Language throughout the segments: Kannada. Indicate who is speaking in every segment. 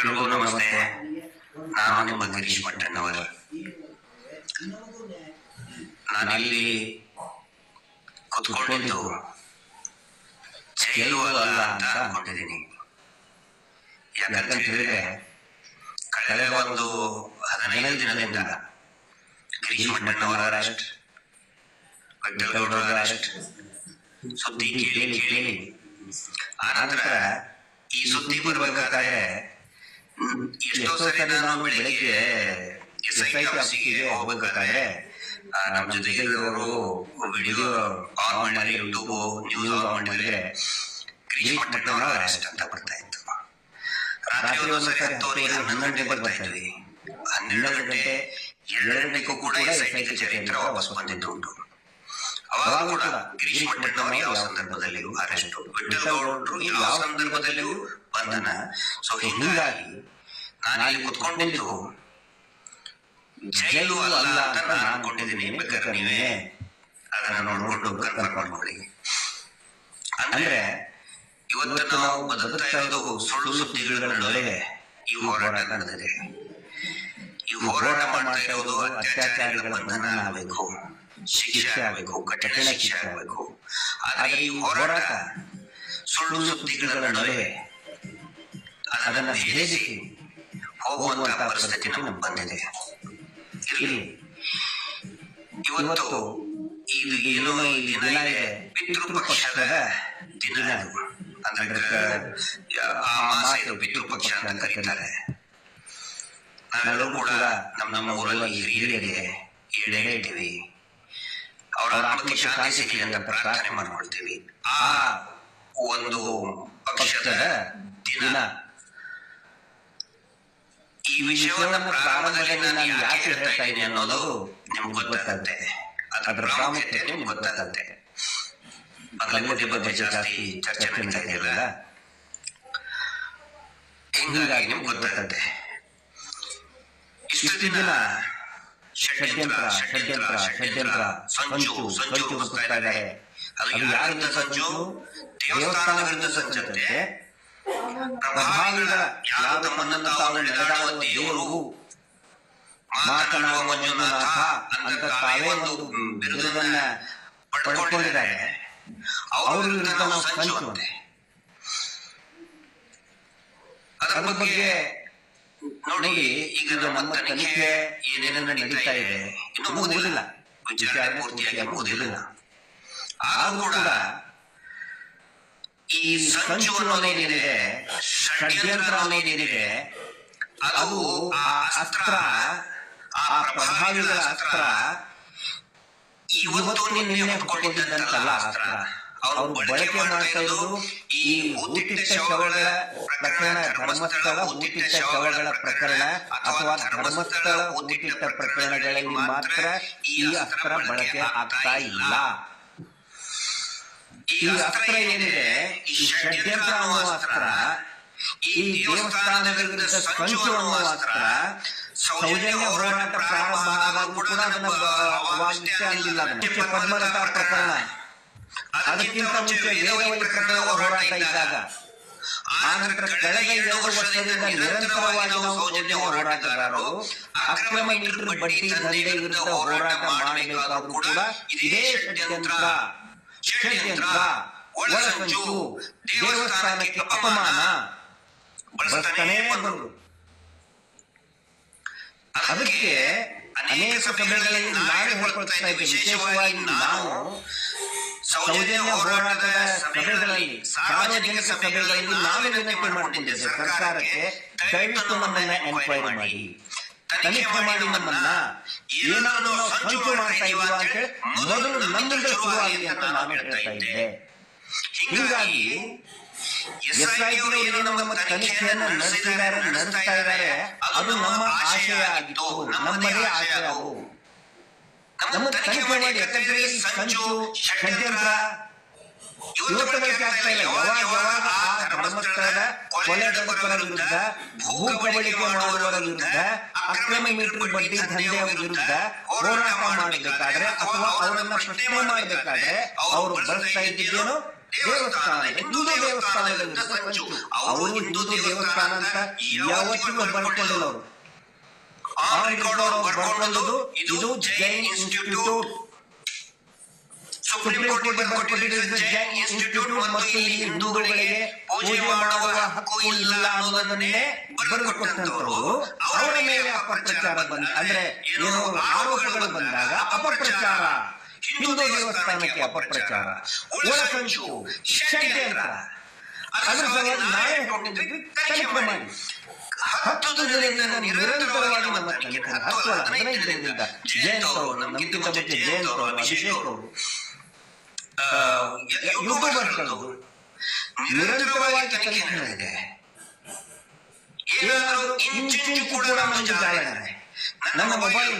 Speaker 1: ಎಲ್ರಿಗೂ ನಮಸ್ತೆ ನಾನು ನಿಮ್ಮ ಗಿರೀಶ್ ಮಟ್ಟಣ್ಣವರ ನಾನಿಲ್ಲಿ ಕುತ್ಕೊಂಡಿದ್ದು ಜೈಲು ಅಂತ ಅನ್ಕೊಂಡಿದ್ದೀನಿ. ಯಾಕಂತ ಹೇಳಿದ್ರೆ ಕಳೆದ ಒಂದು ಹದಿನೈದು ದಿನದಿಂದ ಗಿರೀಶ್ ಮಟ್ಟಣ್ಣವರ ಅರೆಸ್ಟ್ ಗೌಡರ ಅರೆಸ್ಟ್, ಸುದ್ದಿ ಕೇಳಿ ಕೇಳಿ. ಆನಂತರ ಈ ಸುದ್ದಿ ಬರ್ಬೇಕಾದ್ರೆ ಎಷ್ಟೋ ಸರಿ ನಾನು ಬೆಳಿಗ್ಗೆ ಎಸ್ ಐ ಟಿ ಆಫೀಸಿಗೆ ಹೋಗ್ಬೇಕಾದ್ರೆ ನಮ್ಮ ಜೊತೆ ಇರೋರು ವಿಡಿಯೋ ಆನ್ ಮಾಡಿ ಯೂಟ್ಯೂಬ್ ನ್ಯೂಸ್ ಆನ್ ಮಾಡಿದ್ರೆ ಗಿರೀಶ್ ಅರೆಸ್ಟ್ ಅಂತ ಬರ್ತಾ ಇತ್ತು. ರಾತ್ರಿ ಒಂದು ಸರಿ ಹತ್ತುವರೆಗೆ ಹನ್ನೊಂದು ಗಂಟೆಗೆ ಬರ್ತಾ ಇದ್ವಿ. ಹನ್ನೆರಡು ಗಂಟೆ ಎರಡು ಗಂಟೆಗೂ ಕೂಡ ಎಸ್ ಐ ಟಿ ಚರಿತ್ರ ವಾಪಸ್ ಬಂದಿದ್ದು ಉಂಟು. ಅವಾಗ ಕೂಡ ಗಿರೀಶ್ ಮಟ್ಟಣ್ಣವರು ಯಾವ ಸಂದರ್ಭದಲ್ಲಿಯೂ ಅರೆಸ್ಟ್ ವಿಠಲ್ ಗೌಡ್ರು ಯಾವ ಸಂದರ್ಭದಲ್ಲಿಯೂ ಬಂಧನ ಸೊ ಹೀಗಾಗಿ ನಾನಿಲ್ಲಿ ಕುತ್ಕೊಂಡಿದ್ದು ಜೈಲು ಅಲ್ಲ ಅಂತ ನಾನು ಅನ್ಕೊಂಡಿದ್ದೀನಿ ಬೇಕಾದ್ರೆ ನೀವೇ ಅದನ್ನ ನೋಡ್ಕೊಂಡು ಕರ್ಕೊಂಡು ಮಾಡ್ಕೊಳ್ಳಿ ಅಂದ್ರೆ ಇವತ್ತು ನಾವು ಬದುಕ್ತಾ ಇರೋದು ಸುಳ್ಳು ಸುದ್ದಿಗಳ ನಡುವೆ ಈ ಹೋರಾಟ ನಡೆದಿದೆ. ಈ ಹೋರಾಟ ಮಾಡ್ತಾ ಇರೋದು ಅತ್ಯಾಚಾರಿಗಳ ಬಂಧನ ಆಗಬೇಕು ಶಿಕ್ಷೆ ಆಗಬೇಕು ಕಠಿಣ ಶಿಕ್ಷೆ ಆಗಬೇಕು. ಆದರೆ ಈ ಹೋರಾಟ ಸುಳ್ಳು ಸುದ್ದಿಗಳ ನಡುವೆ ಅದನ್ನ ಭೇದಿಸಿ ಹೋಗುವಂತಹ ಪರಿಸ್ಥಿತಿ ನಮಗೆ ಬಂದಿದೆ. ಇಲ್ಲಿ ಇವತ್ತು ಏನು ಈ ದಿನ ಪಿತೃಪಕ್ಷದ ದಿನ. ಅಂದ್ರೆ ಆ ಮಾಸ ಪಿತೃಪಕ್ಷ ಅಂತ ಕರೀತಾರೆ. ನಾವೆಲ್ಲರೂ ಕೂಡ ನಮ್ಮ ನಮ್ಮ ಊರಲ್ಲಿ ಹಿರಿಯರಿಗೆ ಏಳೆಡೆ ಇದ್ದೀವಿ. ಅವರ ಆತ್ಮಕ್ಕೆ ಶಾಂತಿ ಸಿಗಲಿ ಅಂತ ಪ್ರಾರ್ಥನೆ ಮಾಡ್ಕೊಳ್ತೀವಿ. ಆ ಒಂದು ಪಕ್ಷದ ದಿನ ಈ ವಿಷಯವನ್ನು ಪ್ರಾರಂಭದಲ್ಲಿ ನಾನು ಯಾಕೆ ಹೇಳ್ತಾ ಇದ್ದೀನಿ ಅನ್ನೋದು ನಿಮ್ಗೆ ಗೊತ್ತಾಗುತ್ತೆ. ಅದರ ಪ್ರಾಮುಖ್ಯತೆ ನಿಮ್ಗೆ ಗೊತ್ತಾಗುತ್ತೆ. ಕನ್ನಡ ಬಗ್ಗೆ ಜಾಸ್ತಿ ಚರ್ಚೆ ನಡೀತಾ ಇದೆಯಲ್ಲ ಹಿಂಗಾಗಿ ನಿಮ್ಗೆ ಗೊತ್ತಾಗುತ್ತೆ. ಇಷ್ಟು ದಿನ ಷಡ್ಯಂತ್ರ ಷಡ್ಯಂತ್ರ ಷಡ್ಯಂತ್ರ ಸಂಚು ಸಂಚು ರೂಪಿಸ್ತಾ ಇದ್ದಾರೆ ಅದು ಯಾರಿಂದ ಸಂಚು? ದೇವಸ್ಥಾನಗಳಿಂದ ಸಂಚುತ್ತೆ ಪ್ರಭಾವಿಗಳ ಯಾವ ತಮ್ಮನ್ನು ತಾವು ನಡೆದಾಡುವ ದೇವರು. ಮಾತನಾಡುವ ಅಂತ ಒಂದು ಬಿರುದನ್ನ ಪಡ್ಕೊಂಡಿದ್ದಾರೆ. ಅವ್ರ ವಿರುದ್ಧ ಅದರ ಬಗ್ಗೆ ನೋಡಿ, ಈಗ ನಮ್ಮ ತನಿಖೆ ಏನೇನು ನಡೀತಾ ಇದೆ ಇನ್ನೂ ಮುಗಿದಿಲ್ಲ ವಿಚಾರಣೆ ಪೂರ್ತಿಯಾಗಿ ಮುಗಿದಿಲ್ಲ ಆದರೂ ಕೂಡ ಈ ಸಂಚು ಅನ್ನೋದೇನಿದೆ ಷಡ್ಯಂತ್ರ ಅನ್ನೋದೇನಿದೆ ಅದು ಆ ಅಸ್ತ್ರ, ಆ ಪ್ರಭಾವಿಗಳ ಅಸ್ತ್ರ. ಇವತ್ತು ನಿನ್ನೆ ಹುಟ್ಕೊಂಡಿದ್ದಂತಲ್ಲ ಅಸ್ತ್ರ. ಅವರು ಬಳಕೆ ಮಾಡ್ತಾ ಈ ಊಟಿಟ್ಟ ಶವಗಳ ಪ್ರಕರಣ, ಧರ್ಮಸ್ಥಳ ಊಟಿಟ್ಟ ಶವಗಳ ಪ್ರಕರಣ ಅಥವಾ ಧರ್ಮಸ್ಥಳ ಊಟಿಟ್ಟ ಪ್ರಕರಣಗಳಲ್ಲಿ ಮಾತ್ರ ಈ ಅಸ್ತ್ರ ಬಳಕೆ ಆಗ್ತಾ ಇಲ್ಲ. ಈ ಅಸ್ತ್ರ ಏನಿದೆ? ಈ ಷಡ್ಯಂತ್ರ ಅನ್ನೋ ಅಸ್ತ್ರ. ಈ ದೇವಸ್ಥಾನ ವಿರುದ್ಧ ಸಂಚು ಅನ್ನೋ ಅಸ್ತ್ರ. ಸೌಜನ್ಯ ಹೋರಾಟ ಪ್ರಾರಂಭ ಆದಾಗ ಕೂಡ ಅದನ್ನ ಅಲ್ಲಿಲ್ಲ ಅದನ್ನ. ಪದ್ಮಲತಾ ಪ್ರಕರಣ. ಅದಕ್ಕಿಂತ ಮುಂಚೆ ವೇದವಲ್ಲಿ ಪ್ರಕರಣದ ಹೋರಾಟ ಇದ್ದಾಗ. ಆ ನಂತರ ಕಳೆದ ಎರಡು ವರ್ಷದಿಂದ ನಿರಂತರವಾಗಿ ನಾವು ಸೌಜನ್ಯ ಹೋರಾಟಗಾರರು, ಅಕ್ರಮ ಮೀಟರ್ ಬಡ್ಡಿ ದಂಧೆ ವಿರುದ್ಧ ಹೋರಾಟ ಮಾಡಬೇಕಾದ್ರೂ ಕೂಡ ಇದೇ ಷಡ್ಯಂತ್ರ. ಷಡ್ಯಂತ್ರ ಒಳಸಂಚು ದೇವಸ್ಥಾನಕ್ಕೆ ಅಪಮಾನ ಬಳಸ್ತಾನೇ ಬಂದರು. ಅದಕ್ಕೆ ಅನೇಕ ಸಭೆಗಳಲ್ಲಿ ನಾವೇ ಹೇಳ್ಕೊಳ್ತಾ ಇದ್ದೇವೆ. ವಿಶೇಷವಾಗಿ ನಾವು ಸೌಜನ್ಯ ಹೋರಾಟದ ಸಭೆಗಳಲ್ಲಿ ಸಾರ್ವಜನಿಕ ಸಭೆಗಳಲ್ಲಿ ನಾವೇ ವಿನಂತಿ ಮಾಡಿಕೊಂಡಿದ್ದೆ ಸರ್ಕಾರಕ್ಕೆ ದಯವಿಟ್ಟು ನಮ್ಮನ್ನ ಎನ್ಕ್ವೈರಿ ಮಾಡಿ. ತನಿಖೆ ಮಾಡಿ ನಮ್ಮನ್ನ ಏನಾದರೂ ಸಂಚು ಮಾಡ್ತಾ ಇದೀವ ಅಂತ ಹೇಳಿ ಮೊದಲು ನಮ್ಮಿಂದ ಶುರುವಾಗಲಿ ಅಂತ ನಾನು ಹೇಳ್ತಾ ಇದ್ದೆ. ಹೀಗಾಗಿ ಎಸ್ ಐ ನಮ್ಮ ತನಿಖೆಯನ್ನು ನಡೆಸಿದ್ದಾರೆ ನಡೆಸ್ತಾ ಇದ್ದಾರೆ. ಅದು ನಮ್ಮ ಆಶಯ ಆಗಿತ್ತು ನಮ್ಮದೇ ಆಶಯ ಅವು ನಮ್ಮ ತನಿಖೆ ಮಾಡಿ ಯಾಕಂದ್ರೆ ಸಂಚು ಷಡ್ಯಂತ್ರ ಇವತ್ತು ಆಗ್ತಾ ಇಲ್ಲ ಯಾವಾಗ ಆ ಧರ್ಮಸ್ಥಳದ ಕೊಲೆಗಡಕರ ವಿರುದ್ಧ ಭೂ ಕಬಳಿಕೆ ಮಾಡುವವರ ವಿರುದ್ಧ ಅಕ್ರಮ ಮೀಟರ್ ಬಡ್ಡಿ ದಂಧೆಯ ವಿರುದ್ಧ ಹೋರಾಟ ಮಾಡಬೇಕಾದ್ರೆ ಅಥವಾ ಅವರನ್ನ ಪ್ರಶ್ನೆ ಮಾಡಬೇಕಾದ್ರೆ ಅವರು ಬಳಸ್ತಾ ಇದ್ದಿದ್ದೇನು ದೇವಸ್ಥಾನ ಹಿಂದೂ ದೇವಸ್ಥಾನದ ಸಂಚು ಅವರು ಹಿಂದೂ ದೇವಸ್ಥಾನ ಅಂತ ಯಾವತ್ತಿಗೂ ಬರ್ಕೊಂಡಿಲ್ಲ ಅವರು. ಆನ್ ರೆಕಾರ್ಡ್ ಅವ್ರು ಇದು ಜೈನ್ ಇನ್ಸ್ಟಿಟ್ಯೂಟ್ ಸುಪ್ರೀಂ ಕೋರ್ಟ್ ಬರ್ಕೊಟ್ಟಿದ್ದು ಜೈನ್ ಇನ್ಸ್ಟಿಟ್ಯೂಟ್ ಮತ್ತು ಇಲ್ಲಿ ಹಿಂದೂಗಳಿಗೆ ಪೂಜೆ ಮಾಡುವ ಹಕ್ಕು ಇಲ್ಲ ಅನ್ನೋದನ್ನೇ ಬರೆದುಕೊಟ್ಟಂತವರು ಅವರ ಮೇಲೆ ಅಪಪ್ರಚಾರ ಬಂದ, ಅಂದ್ರೆ ಏನು ಆರೋಪಗಳು ಬಂದಾಗ ಅಪಪ್ರಚಾರ. ಹಿಂದೂ ದೇವಸ್ಥಾನಕ್ಕೆ ಅಪಪ್ರಚಾರ. ಒಳಸಂಚು ಷಡ್ಯಂತ್ರ ಅದ್ರ ಸಲುವಾಗಿ ನಾಳೆ ತನಿಖೆ ಮಾಡಿ. ಹತ್ತು ದಿನದಿಂದ ನಿರಂತರವಾಗಿ ನಮ್ಮ ಹತ್ತು ಹದಿನೈದರಿಂದ ಜಯಂತ್ ಅವರು ನಮ್ಗಿಂತ ಮುಂಚೆ ಜಯಂತ್ ಅವರು ಅಭಿಷೇಕ್ ಅವರು. ಯೂಟ್ಯೂಬರ್ಗಳು ನಿರಂತರವಾಗಿ ತನಿಖೆ ನಡೆದಿದೆ ಏನಾದರೂ ಇಂಚಿಂಚು ಕೂಡ ನಮ್ಮ ಜಾಲ ಇದೆ. ನನ್ನ ಮೊಬೈಲ್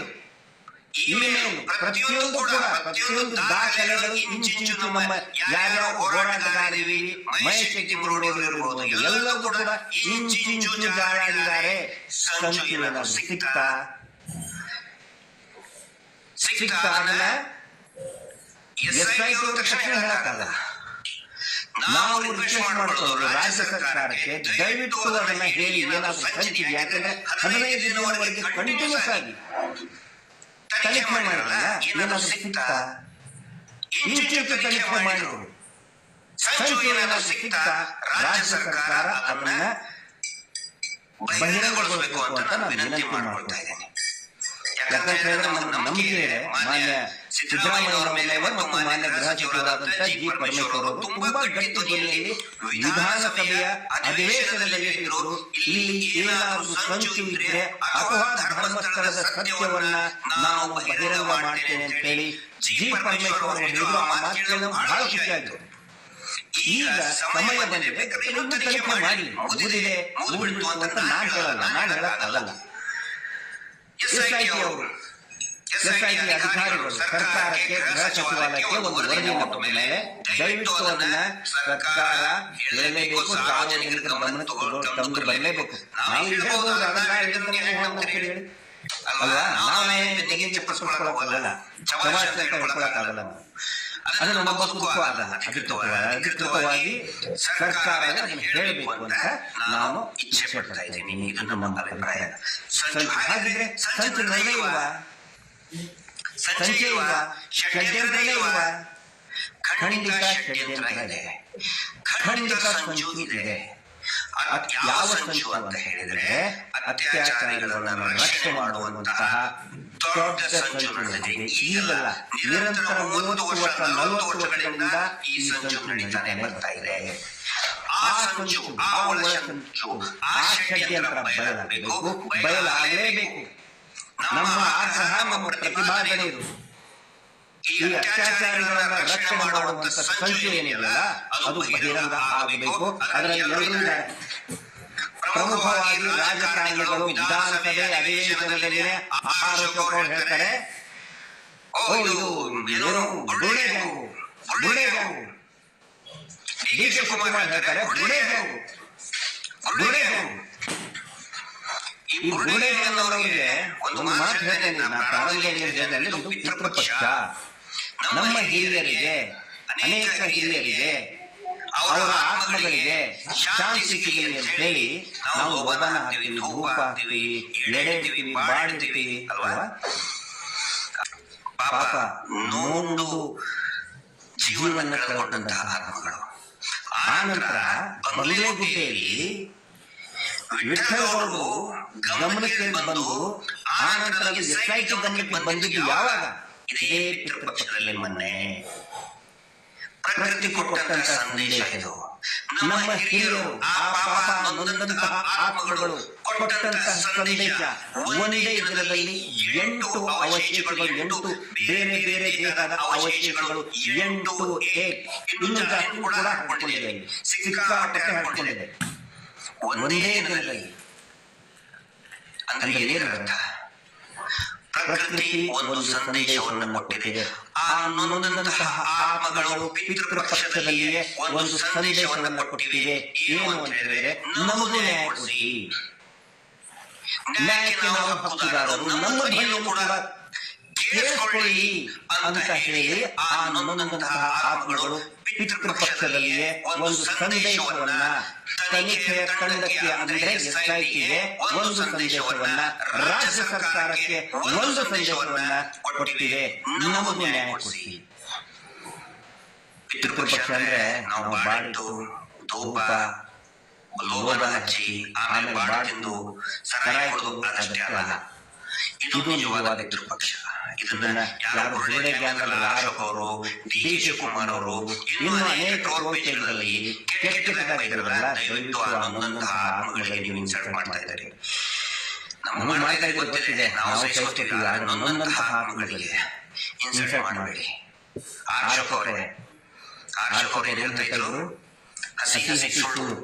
Speaker 1: ಇಮೇಲ್ ಪ್ರತಿಯೊಂದು ಕೂಡ ಪ್ರತಿಯೊಂದು ದಾಖಲೆಗಳು ಇಂಚಿಂಚು ನಮ್ಮ ಯಾರ್ಯಾವ ಹೋರಾಟಗಾರಿವಿ ಮಹೇಶ್ ಗುರುಡೋರು ಇರ್ಬೋದು ಎಲ್ಲರೂ ಕೂಡ ಇಂಚಿಂಚು ಜಾಲಾಡಿದ್ದಾರೆ ಸಂಚು ಸಿಕ್ತಾ? ಅದನ್ನ ಎಸ್ ಐ ತಕ್ಷಣ ಹೇಳಕ್ಕಾಗಲ್ಲ. ನಾವು ರಿಕ್ವೆಸ್ಟ್ ಮಾಡ್ಕೊಳ್ಳೋದು ರಾಜ್ಯ ಸರ್ಕಾರಕ್ಕೆ ದಯವಿಟ್ಟು ಅದನ್ನ ಹೇಳಿ ಏನಾದ್ರು ಸಂಚಿದೆ ಯಾಕಂದ್ರೆ ಹದಿನೈದು ದಿನವರೆಗೆ ಕಂಟಿನ್ಯೂಸ್ ಆಗಿ ತನಿಖೆ ಮಾಡಿರಲ್ಲ ಏನಾದ್ರು ಸಿಕ್ತಾ? ಇಂಚಿಂಚು ತನಿಖೆ ಮಾಡಿದ್ರು. ಸಂಚು ಏನಾದ್ರು ಸಿಕ್ತಾ? ರಾಜ್ಯ ಸರ್ಕಾರ ಅದನ್ನ ಬಹಿರಂಗಗೊಳಿಸಬೇಕು ಅಂತ ನಾನು ವಿನಂತಿ ಮಾಡ್ಕೊಳ್ತಾ ಇದ್ದೇನೆ. ಯಾಕಂತ ಹೇಳಿದ್ರೆ ನಮ್ಮ ನಂಬಿಕೆ ಇದೆ. ಮಾನ್ಯ ಸಿದ್ದರಾಮಯ್ಯವರ ಮೇಲೆ ಮತ್ತು ಮಾನ್ಯ ಗೃಹ ಸಚಿವರಾದಂತಹ ಜಿ ಪರಮೇಶ್ವರ್ ಅವರು ತುಂಬಾ ಗಟ್ಟಿ ಧ್ವನಿಯಲ್ಲಿ ವಿಧಾನಸಭೆಯ ಅಧಿವೇಶನದಲ್ಲಿ ಹೇಳಿದರು. ಇಲ್ಲಿ ಏನಾದರೂ ಸಂಚು ಇದ್ರೆ ಅಥವಾ ಧರ್ಮಸ್ಥಳದ ಸತ್ಯವನ್ನ ನಾವು ಬಹಿರಂಗ ಮಾಡ್ತೇನೆ ಅಂತ ಹೇಳಿ ಜಿ ಪರಮೇಶ್ವರ್ ಅವರು ಹೇಳಿದ್ರು ಆ ಬಹಳ ಖುಷಿಯಾಗಿದೆ ಈಗ ಸಮಯ ಬಂದಿದೆ. ತನಿಖೆ ಮಾಡಿ. ಮುಗಿದಿದೆ. ಮುಗಿಬಿಡ್ತು ಅಂತ ನಾನು ಹೇಳಲ್ಲ ನಾನು ಹೇಳಕ್ಕಾಗಲ್ಲ. ಎಸ್ ಐ ಟಿ ಅವರು ಎಸ್ ಐ ಅಧಿಕಾರಿಗಳು ಸರ್ಕಾರಕ್ಕೆ ಗೃಹ ಸಚಿವಾಲಯಕ್ಕೆ ಒಂದು ವರದಿ ಕೊಟ್ಟ ಮೇಲೆ ದಯವಿಟ್ಟು ಅದನ್ನ ಸರ್ಕಾರ ಹೇಳಲೇಬೇಕು ಸಾರ್ವಜನಿಕರ ಗಮನ ತಂದು ಬರಲೇಬೇಕು. ನಾವು ಹೇಳಿ. ಅಲ್ವಾ? ನಾವೇ ತೆಗೆದು ಅಂತ ಹೇಳ್ಕೊಳಕ್ಕಾಗಲ್ಲ ನಾವು ಅದು ನಮ್ಮ ಬದುಕು ಆಗಲ್ಲ ಅಧಿಕೃತವಾಗಿ ಸರ್ಕಾರ ಅದನ್ನು ಹೇಳಬೇಕು ಅಂತ ನಾನು ಇಚ್ಛೆ ಪಡ್ತಾ ಇದ್ದೀನಿ ಇದು ನಮ್ಮ ಅಭಿಪ್ರಾಯ. ಹಾಗಿದ್ರೆ ಸಂಚು ನಡೆಯುವ ಸಂಚೆ ಇಲ್ವಾ? ಷಡ್ಯಂತ್ರ ಇಲ್ವಾ? ಖಂಡಿತ ಷಡ್ಯಂತ್ರ ಇದೆ. ಖಂಡಿತ ಸಂಚು ಇದೆ. ಯಾವ ಸಂಚು ಅಂತ ಹೇಳಿದ್ರೆ ಅತ್ಯಾಚಾರಿಗಳನ್ನು ರಕ್ಷಣೆ ಮಾಡುವಂತಹ ದೊಡ್ಡ ಸಂಚು ನಡೆದಿದೆ ಈಗಲ್ಲ ನಿರಂತರ ಮೂವತ್ತು ವರ್ಷ, ನಲವತ್ತು ವರ್ಷಗಳಿಂದ ಈ ಸಂಚು ನಡೀತಾನೆ ಬರ್ತಾ ಇದೆ. ಆ ಸಂಚು ಆ ಸಂಚು, ಆ ಬಯಲಾಗಲೇಬೇಕು. ನಮ್ಮ ಆಗ್ರಹ, ನಮ್ಮ ಇದು. ಈ ಅತ್ಯಾಚಾರಿಗಳನ್ನ ರಕ್ಷಣೆ ಮಾಡುವಂತ ಸಂಚು ಏನಿಲ್ಲ ಅದು ಬಹಿರಂಗ ಆಗಬೇಕು. ಅದರಲ್ಲಿ ಎಲ್ಲರೂ ಪ್ರಮುಖವಾಗಿ ರಾಜಕಾರಣಿಗಳು ವಿಧಾನಸಭೆ ಅಧಿವೇಶನದಲ್ಲಿ ಆರೋಪ ಹೇಳ್ತಾರೆ. ಓ ಇದು ಏನು ಡಿ ಕೆ ಶಿವಕುಮಾರ್ ಹೇಳ್ತಾರೆ ಬುಡೆ ಗ್ಯಾಂಗು ಬುಡೆ ಗ್ಯಾಂಗು ಈ ಬುರುಡೆ ಅನ್ನೋರಿಗೆ ಒಂದು ಮಾತು ಹೇಳ್ತೇನೆ. ನಾ ಪ್ರಾರಂಭದಲ್ಲಿ ಇದು ಪಿತೃಪಕ್ಷ. ನಮ್ಮ ಹಿರಿಯರಿಗೆ ಅನೇಕ ಹಿರಿಯರಿಗೆ ಅವರ ಆತ್ಮಗಳಿಗೆ ಶಾಂತಿ ಸಿಗಲಿ ಅಂತ ಹೇಳಿ ನಾವು ವದನ ಹಾಕ್ತೀವಿ ಧೂಪ ಹಾಕ್ತೀವಿ ಎಡೆ ಇಡ್ತೀವಿ ಬಾಡಿಡ್ತೀವಿ ಅಲ್ವಾ? ಪಾಪ ನೋಂದು ಜೀವನ ಕಳ್ಕೊಂಡಂತಹ ಆತ್ಮಗಳು. ಆ ನಂತರ ಬಂಗ್ಲೆಗುಡ್ಡೆಯಲ್ಲಿ ವಿಠಲಗಳು ಗಮನಕ್ಕೆ ಬಂದು ಆ ನಂತರ ಅದು ಎಸ್ ಐ ಗಮನಕ್ಕೆ ಬಂದಿದ್ದು ಯಾವಾಗ? ಇದೇ ಪಿತೃಪಕ್ಷದಲ್ಲಿ ಮೊನ್ನೆ ಪ್ರಕೃತಿ ಕೊಟ್ಟಂತಹ ಸಂದೇಶ ಇದು. ನಮ್ಮ ಹಿರಿಯರು ಆ ಪಾಪ ನೊಂದಂತಹ ಆತ್ಮಗಳು ಕೊಟ್ಟಂತಹ ಸಂದೇಶ ಒಂದೇ ದಿನದಲ್ಲಿ ಎಂಟು ಅವಶೇಷಗಳು ಎಂಟು ಬೇರೆ ಬೇರೆ ದೇಹದ ಅವಶೇಷಗಳು ಎಂಟು ಏಟ್ ಇನ್ನು ಜಾಸ್ತಿ ಕೂಡ ಹಾಕಿಕೊಂಡಿದೆ ಸಿಕ್ಕಾಪಟ್ಟೆ ಹಾಕೊಂಡಿದೆ ಒಂದೇ ದಿನದಲ್ಲಿ ಅಂದ್ರೆ ಏನರ್ಥ? ಪ್ರಕೃತಿ ಒಂದು ಸಂದೇಶವನ್ನು ಕೊಟ್ಟಿದೆ. ಆ ನೊಂದಂತಹ ಆತ್ಮಗಳು ಪಿತೃಪಕ್ಷದಲ್ಲಿಯೇ ಒಂದು ಸಂದೇಶವನ್ನು ಕೊಟ್ಟಿವೆ ಏನು ಅಂತ ಹೇಳಿದ್ರೆ ನಮಗೂ ನ್ಯಾಯ ಕೊಡಿ ನ್ಯಾಯಕ್ಕೆ ನಾವು ಹಕ್ಕುದಾರರು ನಮ್ಮ ಕೂಡ ಕೇಳಿಸ್ಕೊಳ್ಳಿ ಅಂತ ಹೇಳಿ ಆ ನೊಂದಂತಹ ಆತ್ಮಗಳು ಪಿತೃಪಕ್ಷದಲ್ಲಿಯೇ ಒಂದು ಸಂದೇಶವನ್ನ ತನಿಖೆಯ ತಂಡಕ್ಕೆ ಅಂದ್ರೆ ಎಸ್ಐಟಿಗೆ ಒಂದು ಸಂದೇಶವನ್ನ ರಾಜ್ಯ ಸರ್ಕಾರಕ್ಕೆ ಒಂದು ಸಂದೇಶವನ್ನ ಕೊಟ್ಟಿದೆ. ನಮಗೂ ನ್ಯಾಯ ಕೊಡಿ ಪಿತೃಪಕ್ಷ ಅಂದ್ರೆ ನಾವು ಬಾಡಿತು ಧೂಪ ಲೋಬನ ಹಚ್ಚಿ ಆಮೇಲೆ ಬಾಡ್ ತಿಂದು ಸರಾಯಿ ಕುಡಿದು ಅದಷ್ಟೇ ಅಲ್ಲ. ಇದು ನಿಜವಾದ ಪಿತೃಪಕ್ಷ. ಇದನ್ನ ಯಾರು ಹೃದಯ ಜ್ಞಾನದ ಅಶೋಕ್ ಅವರು ಡಿ ಶಿವಕುಮಾರ್ ಅವರು ಇನ್ನು ಅನೇಕ ಗೋಷ್ಠಿಗಳಲ್ಲಿ ಕೆಟ್ಟ ಕೆಟ್ಟದಾಗಿರೋದಲ್ಲ ದಯವಿಟ್ಟು ಆ ನೊಂದಂತಹ ಆತ್ಮಗಳಿಗೆ ನೀವು ಇನ್ಸಲ್ಟ್ ಮಾಡ್ತಾ ಇದ್ದಾರೆ. ನಮ್ಮ ಮಾಡಿದಾಗ ಗೊತ್ತಿದೆ ನಾವು ಸಹಿಸ್ಕೊತೀವಿ ನೊಂದಂತಹ ಆತ್ಮಗಳಿಗೆ ಇನ್ಸಲ್ಟ್ ಮಾಡಬೇಡಿ ಅಶೋಕ್ ಅವರೇ ಅಶೋಕ್ ಅವರು ಏನ್ ಹೇಳ್ತಾ ಇದ್ರು. ಹಸಿ ಹಸಿ ಸುಳ್ಳು.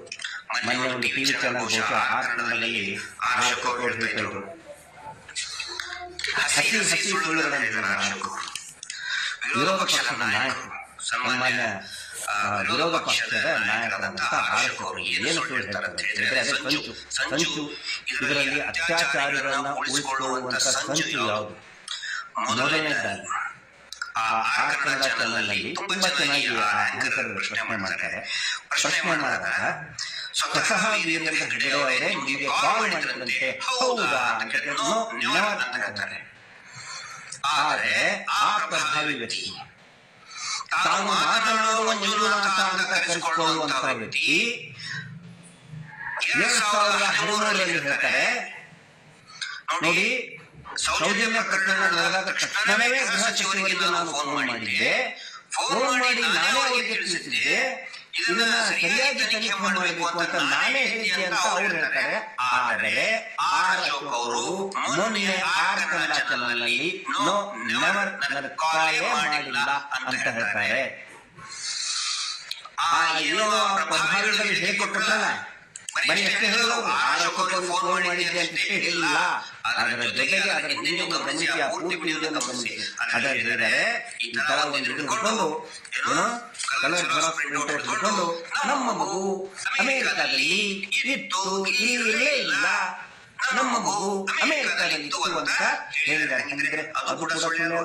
Speaker 1: ಮೊನ್ನೆ ಒಂದು ಟಿವಿ ಚಾನಲ್ ಬಹುಶಃ ಆ ಕನ್ನಡದಲ್ಲಿ ಅವರು ಹೇಳ್ತಾ ಇದ್ರು. ಹಸಿ ಹಸಿ ಸುಳ್ಳುಗಳನ್ನು ಅವರು ವಿರೋಧ ಪಕ್ಷದ ನಾಯಕರು. ಸನ್ಮಾನ್ಯ ಆ, ವಿರೋಧ ಪಕ್ಷದ ನಾಯಕರಾದಂತಹ ಅಶೋಕ್ ಅವರು ಏನು ಹೇಳ್ತಾರೆ ಅಂತ ಹೇಳಿದ್ರೆ ಅದೇ ಸಂಚು ಸಂಚು ಇದರಲ್ಲಿ ಅತ್ಯಾಚಾರಿಗಳನ್ನ ಉಳಿಸಿಕೊಳ್ಳುವಂತ ಸಂಚು ಯಾವುದು? ಮೊದಲನೇದಾಗಿ ಆ ಕನ್ನಡ ಚಾನಲ್ನಲ್ಲಿ ತುಂಬಾ ಚೆನ್ನಾಗಿ ಆ ಆಂಕರ್ ಪ್ರಶ್ನೆ ಮಾಡ್ತಾರೆ. ಪ್ರಶ್ನೆ ಮಾಡಿದಾಗ ಸ್ವತಃ ವೀರೇಂದ್ರ ಹೆಗಡೆ ಅವರೇ ನಿಮಗೆ ಕಾಲ್ ಮಾಡಿದ್ರಂತೆ ಹೌದಾ ಅಂತ ಹೇಳ್ತಾರೆ ಆದರೆ ಆ ಪ್ರಭಾವಿ ವ್ಯಕ್ತಿ. ತಾನು ಮಾತನಾಡುವ ಮಂಜುನಾಥ ಅಂತ ಕರೆಸಿಕೊಳ್ಳುವಂತಹ ವ್ಯಕ್ತಿ ಎರಡ್ ಸಾವಿರದ ಹದಿಮೂರರಲ್ಲಿ ಹೇಳ್ತಾರೆ. ನೋಡಿ, ಸೌಜನ್ಯ ಪ್ರಕರಣ ನಡೆದಾಗ ತಕ್ಷಣವೇ ಗೃಹ ಸಚಿವರಿಗೆ ನಾನು ಫೋನ್ ಮಾಡಿದ್ದೆ. ಫೋನ್ ಮಾಡಿ ನಾನೇ ಅವರಿಗೆ ತಿಳಿಸಿದ್ದೆ. ಇದನ್ನ ಸರಿಯಾಗಿ ತನಿಖೆ ಮಾಡಬೇಕು ಅಂತ ನಾನೇ ಹೇಳಿದ್ದೆ ಅಂತ ಅವ್ರು ಹೇಳ್ತಾರೆ. ಆದರೆ ಆರ್ ಅಶೋಕ್ ಅವರು ಮೊನ್ನೆ ಆರ್ ಕನ್ನಡ ಚಾನಲ್ನಲ್ಲಿ ನೋ ನೆವರ್ ನನ್ನ ಕಾಲೇ ಮಾಡಿಲ್ಲ ಅಂತ ಹೇಳ್ತಾರೆ. ಆ ಏನೋ ಆ ಪ್ರಭಾವಿಗಳಲ್ಲಿ ಹೇಗೆ ಕೊಟ್ಟಲ್ಲ ಬರೀ ಅಷ್ಟೇ ಹೇಳೋದು ಅಶೋಕ್ ಅವರು ಫೋನ್ ಮಾಡಿದ್ದೆ ಅಂತ ಹೇಳಿಲ್ಲ ಅದರ ಜೊತೆಗೆ ಅದರ ಹಿಂದೆ ಒಂದು ಗಮನಿಸಿ ಆ ಪೂರ್ತಿ ವಿಡಿಯೋನ ಗಮನಿಸಿ ಅದರ ಹೇಳಿದರೆ ಈ ತರ ಒಂದು ಹಿಡಿದುಕೊಂಡು ಏನು ಕಲರ್ ಔಟ್ ಹಿಡ್ಕೊಂಡು ನಮ್ಮ ಮಗು ಅಮೇರಿಕಾದಲ್ಲಿ ಇತ್ತು ಇಲ್ಲೇ ಇಲ್ಲ ನಮ್ಮ ಮಗು ಅಮೇರಿಕಾದಲ್ಲಿ ಇತ್ತು ಅಂತ ಹೇಳಿದ್ದಾರೆ. ಹಂಗಿದ್ರೆ ಅದು ಕೂಡ ಸುಳ್ಳು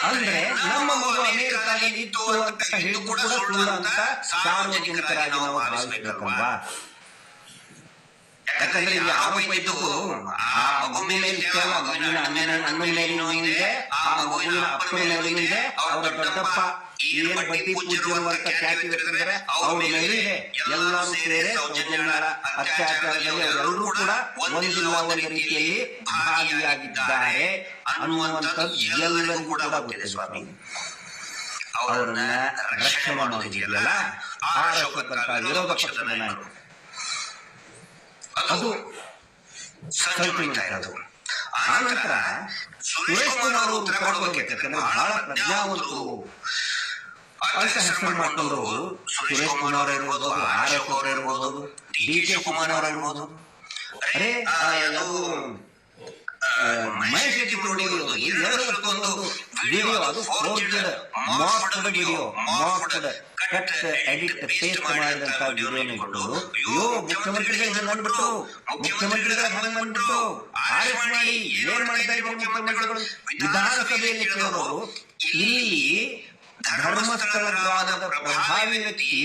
Speaker 1: ಅಂದ್ರೆ ನಮ್ಮ ಮಗು ಅಮೇರಿಕಾದಲ್ಲಿ ಇತ್ತು ಅಂತ ಹೇಳಿ ಕೂಡ ಸುಳ್ಳು ಅಂತ ಸಾರ್ವಜನಿಕರಾಗಿ ನಾವು ಭಾವಿಸಬೇಕಲ್ವಾ? ಯಾಕಂದ್ರೆ ಇಲ್ಲಿ ಆರೋಪ ಇದ್ದದ್ದು ಆ ಮಗು ಮೇಲೆ ಅಣ್ಣನ ಆ ಮಗುವಿನ ಅಪ್ಪನ ಮೇಲೆ ಇದೆ ಅವರ ದೊಡ್ಡಪ್ಪ ಏನು ಬಟ್ಟಿ ಪೂಜ್ಯರುವಂತ ಖ್ಯಾತಿ ಅವ್ರ ಇದೆ. ಎಲ್ಲರೂ ಸೇರಿ ಅತ್ಯಾಚಾರದಲ್ಲಿ ಅವರೆಲ್ಲರೂ ಕೂಡ ಒಂದಿಲ್ಲ ಒಂದು ರೀತಿಯಲ್ಲಿ ಭಾಗಿಯಾಗಿದ್ದಾರೆ ಅನ್ನುವಂಥದ್ದು ಎಲ್ಲರಿಗೂ ಕೂಡ ಸ್ವಾಮಿ. ಅವರನ್ನ ರಕ್ಷಣೆ ಮಾಡೋದಿದೆಯಲ್ಲ? ವಿರೋಧ ಪಕ್ಷದ ಅದು ಸಂಕೀರ್ಣ ಇರೋದು ಆ ನಂತರ ಸುರೇಶ್ ಕುಮಾರ್ ಅವರು ಉತ್ತರ ಕೊಡಬೇಕು ಯಾಕಂದ್ರೆ ಬಹಳ ಪ್ರಜ್ಞಾವಂತರು ಅಂತ ಹೆಸರು ಮಾಡ್ಕೊಂಡು ಸುರೇಶ್ ಕುಮಾರ್ ಇರ್ಬೋದು, ಆರ್ ಎಫ್ ಅವರು ಇರ್ಬೋದು, ಡಿ ಕೆ ಕುಮಾರ್ ಅವರು ಇರ್ಬೋದು. ಅರೆ ಮಹೇಶ್ ಪ್ರೋಡಿಗಳು ಒಂದು ವಿಡಿಯೋ ಅದು forged master video master cut edit paste ಮಾಡಿದಂತ ವಿಡಿಯೋನ ಇಟ್ಟು ಅಯ್ಯೋ ಮುಖ್ಯಮಂತ್ರಿಗಳು ಹಿಂಗ್ ಅಂದ್ಬಿಟ್ಟು ಮುಖ್ಯಮಂತ್ರಿಗಳ ಹಂಗ್ ಅಂದ್ಬಿಟ್ಟು ಆರ್ ಎಫ್ ಮಾಡಿ ಏನ್ ಮಾಡ್ತಾ ಇದ್ರು ಮುಖ್ಯಮಂತ್ರಿಗಳು? ವಿಧಾನಸಭೆಯಲ್ಲಿ ಕೇಳೋರು ಇಲ್ಲಿ ಧರ್ಮಸ್ಥಳ ಗ್ರಾಮದ ಪ್ರಭಾವಿ ವ್ಯಕ್ತಿ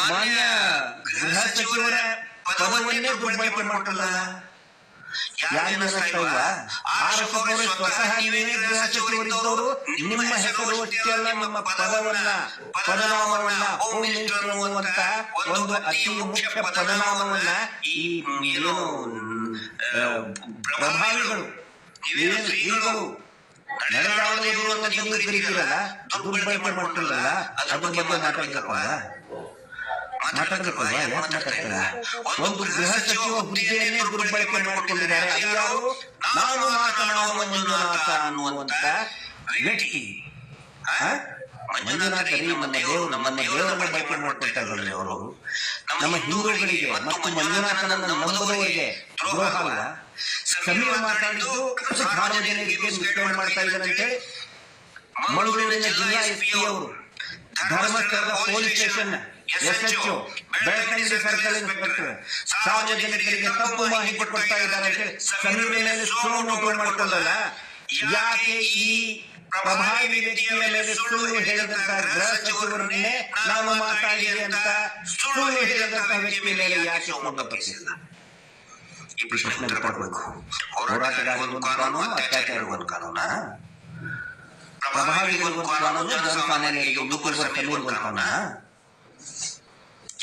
Speaker 1: ಮಾನ್ಯ ಗೃಹ ಸಚಿವರ ಪದವನ್ನೇ ದುರ್ಬಳಕೆ ಮಾಡ್ತಲ್ಲ ನಿಮ್ಮ ಹೆಸರು ಅಷ್ಟೇ ಅಲ್ಲ ನಿಮ್ಮ ಪದವನ್ನ. ಪದನಾಮವನ್ನ ಹೋಮ್ ಮಿನಿಸ್ಟರ್ ಅನ್ನುವಂತ ಒಂದು ಅತಿ ಮುಖ್ಯ ಪದನಾಮವನ್ನ ಈ ಏನು ಪ್ರಭಾವಿಗಳು ಶ್ರೀಗಳು? ನಡೆದಾಡುವುದು ಅಂತ ನೀವು ಕರೀತೀರಲ್ಲ ದುರ್ಬಳಕೆ ಮಾಡ್ತಿರಲ್ಲ ಅದ್ರ ಬಗ್ಗೆ ಮಾತಾಡ್ಬೇಕಲ್ಲ ಮಾತಾಡ್ಬೇಕಲ್ವಾ ಯಾಕೆ ಮಾತಾಡ್ತಿಲ್ಲ ಒಂದು ಗೃಹ ಸಚಿವ ಹುದ್ದೆಯನ್ನೇ ದುರ್ಬಳಕೆ ಮಾಡಿಕೊಂಡಿದ್ದಾರೆ. ಅದು ಯಾರು? ನಾನು ಮಾತನಾಡುವ ಮಂಜುನಾಥ ಅನ್ನುವಂತ ವ್ಯಕ್ತಿ? ಮಂಜುನಾಥ ರೀ ನಮ್ಮ ದೇವರು ನಮ್ಮ ದೇವರನ್ನ ಬಳಕೆ ಮಾಡ್ಕೊಳ್ತಾರೆ ಅವರು. ನಮ್ಮ ಹಿಂದೂಗಳಿಗೆ ಮತ್ತು ಮಂಜುನಾಥನನ್ನ ನಂಬುವವರಿಗೆ ದ್ರೋಹ ಅಲ್ಲ. ಸಮೀರ ಮಾತಾಡಿದ್ದು ಸಾರ್ವಜನಿಕರಿಗೆ ಮಿಸ್ಗೈಡ್ ಮಾಡ್ತಾ ಇದ್ದಾರಂತೆ ಮಂಗಳೂರಿನ ಜಿಲ್ಲಾ ಎಸ್ ಪಿ ಅವರು ಧರ್ಮಸ್ಥಳದ police station SHO Belthangady circle inspector ಸಾರ್ವಜನಿಕರಿಗೆ ತಪ್ಪು ಮಾಹಿತಿ ಕೊಡ್ತಾ ಇದ್ದಾರೆ ಅಂತ ಹೇಳಿ ಸಮೀರ್ ಮೇಲೆ ಸುಳ್ಳು ನೋಟು ಮಾಡ್ಕೊಂಡಲ್ಲ ಯಾಕೆ ಈ ಪ್ರಭಾವಿ ವ್ಯಕ್ತಿಯ ಮೇಲೆ ಸುಳ್ಳು ಹೇಳಿದಂತ ಗೃಹ ಸಚಿವರನ್ನೇ ನಾವು ಮಾತಾಡಿದೆ ಅಂತ ಸುಳ್ಳು ಹೇಳಿದಂತ ವ್ಯಕ್ತಿ ಮೇಲೆ ಯಾಕೆ ಕೊಂಡ ಬರ್ತಿಲ್ಲ
Speaker 2: ಈ ಪ್ರಶ್ನೆ ಉತ್ತರ ಕೊಡಬೇಕು ಹೋರಾಟಗಾರರಿಗೊಂದು ಕಾನೂನು ಅತ್ಯಾಚಾರಿಗೊಂದು ಕಾನೂನ
Speaker 1: ಪ್ರಭಾವಿಗಳಿಗೊಂದು ಕಾನೂನು ಜನಸಾಮಾನ್ಯರಿಗೆ ಯೂಟ್ಯೂಬರ್ ಸಮೀರ್ ಕಾನೂನ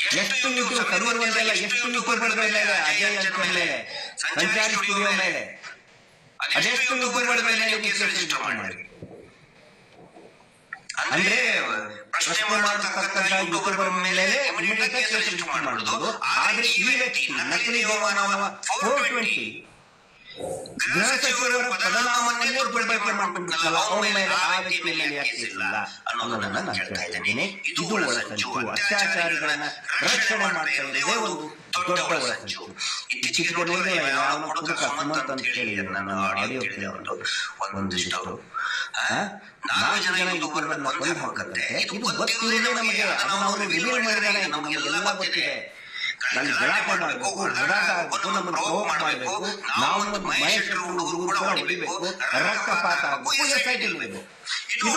Speaker 1: ಎಷ್ಟು ಯೂಟ್ಯೂಬ್ ಕನ್ವರ್ ಒಂದಲ್ಲ ಎಷ್ಟು ಯೂಟ್ಯೂಬ್ ಮೇಲೆ ಅಜಯ್ ಅಂತ ಮೇಲೆ ಸಂಚಾರಿ ಸ್ಟುಡಿಯೋ ಮೇಲೆ. ಅದೆಷ್ಟು ಯೂಟ್ಯೂಬ್ ಮೇಲೆ ಮಾಡಿ
Speaker 2: ಅಂದ್ರೆ, ಪ್ರಶ್ನೆ ಮಾಡತಕ್ಕಂತ ಯೂಟ್ಯೂಬರ್ ಮೇಲೆ ಇಮಿಡಿಯೇಟ್ ಕೇಸ್ ರಿಜಿಸ್ಟರ್ ಆದ್ರೆ ಈ ವ್ಯಕ್ತಿ ನಕಲಿ ಯೋಮಾನವ ಫೋರ್ ಟ್ವೆಂಟಿ
Speaker 1: ಗೃಹ ಸಚಿವರ ಪದನಾಮವನ್ನೇ ದುರ್ಬಳಕೆ ಮಾಡಿಕೊಂಡಿದ್ದಲ್ಲ ಅವರ ಮೇಲೆ ಆ ವ್ಯಕ್ತಿ ಮೇಲೆ ಯಾಕೆ ಇಲ್ಲ ಅನ್ನೋದನ್ನ ನಾನು ಹೇಳ್ತಾ ಇದ್ದೇನೆ. ಇದು ಒಳಸಂಚು. ಅತ್ಯಾಚಾರಿಗಳನ್ನ ರಕ್ಷಣೆ ಮಾಡ್ತಾ ಇರೋದೇ ಒಂದು ದೊಡ್ಡ ಒಳಸಂಚು. ಇತ್ತೀಚೆಗೆ ನೋಡಿದ್ರೆ ಯಾವ ಕುಡುಕ ಅಂತ ಹೇಳಿ ನಾನು ಆಡಿಯೋ ಕೇಳಿ ಒಂದು ಒಂದಿಷ್ಟು ನಾಲ್ಕು ಜನ ಯುವಕರನ್ನ ಕೊಂದು ಹಾಕಂತೆ ಇದು ಗೊತ್ತಿರೋದೇ ನಮಗೆ ಅದನ್ನ ಅವರು ರಿವೀಲ್ ನಮಗೆ ಎಲ್ಲ ಗೊತ್ತಿದೆ. ಅಲ್ಲಿ ಗಲಾಟೆ ಮಾಡಬೇಕು ಗಲಾಟ ನಮ್ಮನ್ನು ಪ್ರೋಕ್ ಮಾಡಬೇಕು ನಾವು ಒಂದು ಮಹೇಶ್ ಹುಡುಗರು ಕೂಡ ಹೊಡಿಬೇಕು. ರಕ್ತಪಾತ ಆಗಬೇಕು ಎಸ್ಐಟಿ ಇರಬೇಕು. ಇದು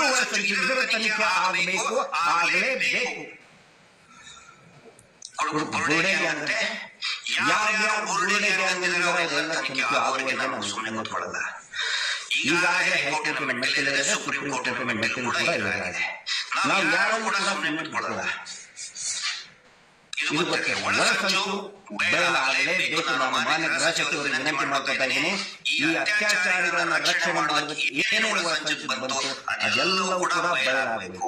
Speaker 1: ಇದರ ತನಿಖೆ ಆಗಬೇಕು. ಆಗಲೇಬೇಕು. ಬುರುಡೆಗೆ ಅಂದ್ರೆ ಯಾವ್ಯಾವ ಬುರುಡೆಗೆ ಅಂಗಡಿಗಳ ಇದೆಲ್ಲ ತನಿಖೆ ಆಗುವವರೆಗೆ ನಾವು ಸುಮ್ಮನೆ ಕೂತ್ಕೊಳ್ಳಲ್ಲ ಈಗಾಗಲೇ ಹೈಕೋರ್ಟಿನ ಮೆಟ್ಟಿಲಿದೆ ಸುಪ್ರೀಂ ಕೋರ್ಟಿನ ಮೆಟ್ಟಿಲು ಕೂಡ ಇರಲಾಗಿದೆ ನಾವು ಯಾರು ಕೂಡ ಸುಮ್ಮನೆ ಕೂತ್ಕೊಳ್ಳಲ್ಲ ಇದು ಗೊತ್ತೇ ಒಳಸಂಚು ಬಯಲಾಗಲೇಬೇಕು ನಾನು ಮಾನ್ಯ ಗೃಹ ಸಚಿವರಿಗೆ ವಿನಂತಿ ಮಾಡ್ಕೊತಾ ಇದ್ದೀನಿ. ಈ ಅತ್ಯಾಚಾರಿಗಳನ್ನ ರಕ್ಷಣೆ ಮಾಡೋದಕ್ಕೆ ಏನೇ ಒಳಸಂಚು ಬಂತು ಅದೆಲ್ಲವೂ ಕೂಡ ಬಯಲಾಗಬೇಕು.